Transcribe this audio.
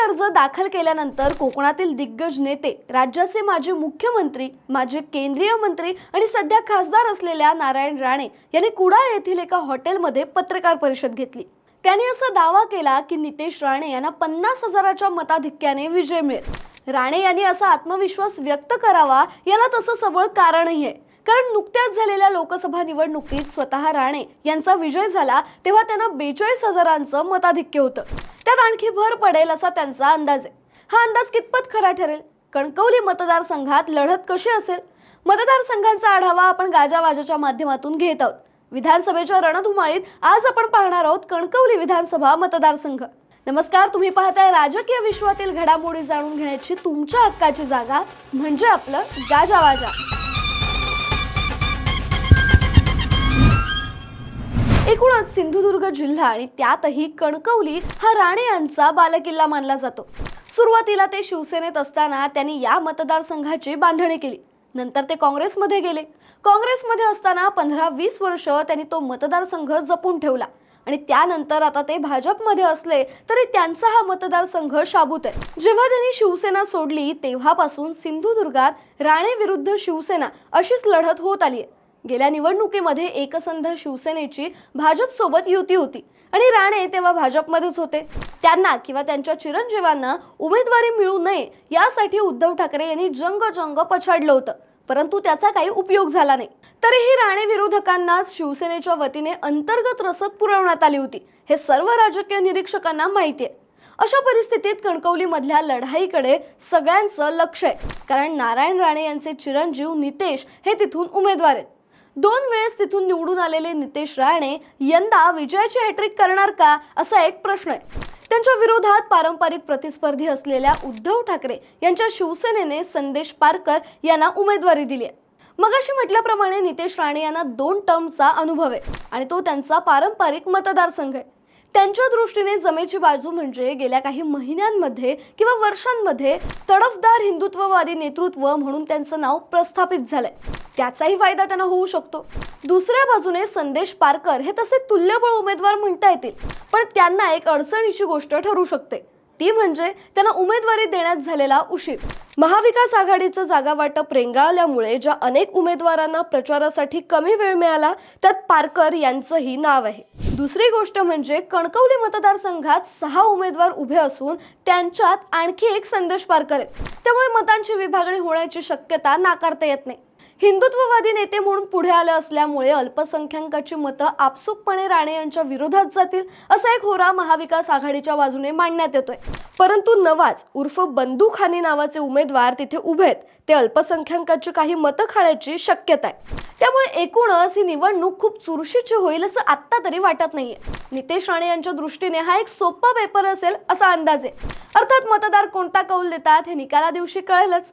अर्ज दाखल केल्यानंतर कोकणातील दिग्गज नेते राज्याचे माजी मुख्यमंत्री माजी केंद्रीय मंत्री आणि सध्या खासदार असलेल्या नारायण राणे यांनी कुडाळ येथील एका हॉटेलमध्ये पत्रकार परिषद घेतली. त्यांनी असा दावा केला की नितेश राणे यांना पन्नास हजाराच्या मताधिक्याने विजय मिळेल. राणे यांनी असा आत्मविश्वास व्यक्त करावा याला तसं सबळ कारणही आहे. कारण नुकत्याच झालेल्या लोकसभा निवडणुकीत स्वतः राणे यांचा विजय झाला तेव्हा त्यांना बेचाळीस हजारांचं मताधिक्य होतं. त्यात आणखी भर पडेल असा त्यांचा अंदाज आहे. हा अंदाज कितपत खरा ठरेल? कणकवली मतदारसंघात लढत कशी असेल? मतदारसंघांचा आढावा आपण गाजावाजाच्या माध्यमातून घेत आहोत. विधानसभेच्या रणधुमाळीत आज आपण पाहणार आहोत कणकवली विधानसभा मतदारसंघ. नमस्कार तुम्ही पाहताय राजकीय विश्वातील घडामोडी जाणून घेण्याची तुमच्या हक्काची जागा म्हणजे आपलं गाजावाजा. एकूणच सिंधुदुर्ग जिल्हा आणि त्यातही कणकवली हा राणे यांचा बालकिल्ला मानला जातो. सुरुवातीला ते शिवसेनेत असताना त्यांनी या मतदारसंघाची बांधणी केली. नंतर ते काँग्रेसमध्ये गेले. काँग्रेसमध्ये असताना पंधरा वीस वर्ष त्यांनी तो मतदारसंघ जपून ठेवला. आणि त्यानंतर आता ते भाजपमध्ये असले तरी त्यांचा हा मतदारसंघ शाबूत आहे. जेव्हा त्यांनी शिवसेना सोडली तेव्हापासून सिंधुदुर्गात राणे विरुद्ध शिवसेना अशीच लढत होत आली आहे. गेल्या निवडणुकीमध्ये एकसंध शिवसेनेची भाजपसोबत युती होती आणि राणे तेव्हा भाजपमध्येच होते. त्यांना किंवा त्यांच्या चिरंजीवांना उमेदवारी मिळू नये यासाठी उद्धव ठाकरे यांनी जंग जंग पछाडलं होतं. परंतु त्याचा काही उपयोग झाला नाही. तरीही राणे विरोधकांना शिवसेनेच्या वतीने अंतर्गत रसद पुरवण्यात आली होती. हे सर्व राजकीय निरीक्षकांना माहिती आहे. अशा परिस्थितीत कणकवलीमधल्या लढाईकडे सगळ्यांचं लक्ष आहे. कारण नारायण राणे यांचे चिरंजीव नितेश हे तिथून उमेदवार आहेत. दोन वेळेस तिथून निवडून आलेले नितेश राणे यंदा विजयाची हॅट्रिक करणार का असा एक प्रश्न आहे. त्यांच्या विरोधात पारंपरिक प्रतिस्पर्धी असलेल्या उद्धव ठाकरे यांच्या शिवसेनेने संदेश पारकर यांना उमेदवारी दिली आहे. मगाशी म्हटल्याप्रमाणे नितेश राणे यांना दोन टर्मचा अनुभव आहे आणि तो त्यांचा पारंपरिक मतदारसंघ आहे. त्यांच्या दृष्टीने जमेची बाजू म्हणजे गेल्या काही महिन्यांमध्ये किंवा वर्षांमध्ये तडफदार हिंदुत्ववादी नेतृत्व म्हणून त्यांचं नाव प्रस्थापित झालंय. त्याचाही फायदा त्यांना होऊ शकतो. दुसऱ्या बाजूने संदेश पारकर हे तसे तुल्यबळ उमेदवार म्हणता येतील पण त्यांना एक अडचणीची गोष्ट ठरू शकते. ती म्हणजे त्यांना उमेदवारी देण्यात झालेला उशीर. महाविकास आघाडीचं जागा वाटप रेंगाळल्यामुळे ज्या अनेक उमेदवारांना प्रचारासाठी कमी वेळ मिळाला त्यात पारकर यांचंही नाव आहे. दुसरी गोष्ट म्हणजे कणकवली मतदारसंघात सहा उमेदवार उभे असून त्यांच्यात आणखी एक संदेश पारकर आहेत. त्यामुळे मतांची विभागणी होण्याची शक्यता नाकारता येत नाही. हिंदुत्ववादी नेते म्हणून पुढे आले असल्यामुळे अल्पसंख्याकांची मतं आपसुकपणे राणे यांच्या विरोधात जातील असा एक होरा महाविकास आघाडीच्या बाजूने मांडण्यात येतोय. परंतु नवाज उर्फ बंधू खानी नावाचे उमेदवार तिथे उभे आहेत. ते अल्पसंख्याकांची काही मतं खाण्याची शक्यता आहे. त्यामुळे एकूणच ही निवडणूक खूप चुरशीची होईल असं आत्ता तरी वाटत नाहीये. नितेश राणे यांच्या दृष्टीने हा एक सोपा पेपर असेल असा अंदाज आहे. अर्थात मतदार कोणता कौल देतात हे निकाला दिवशी कळेलच.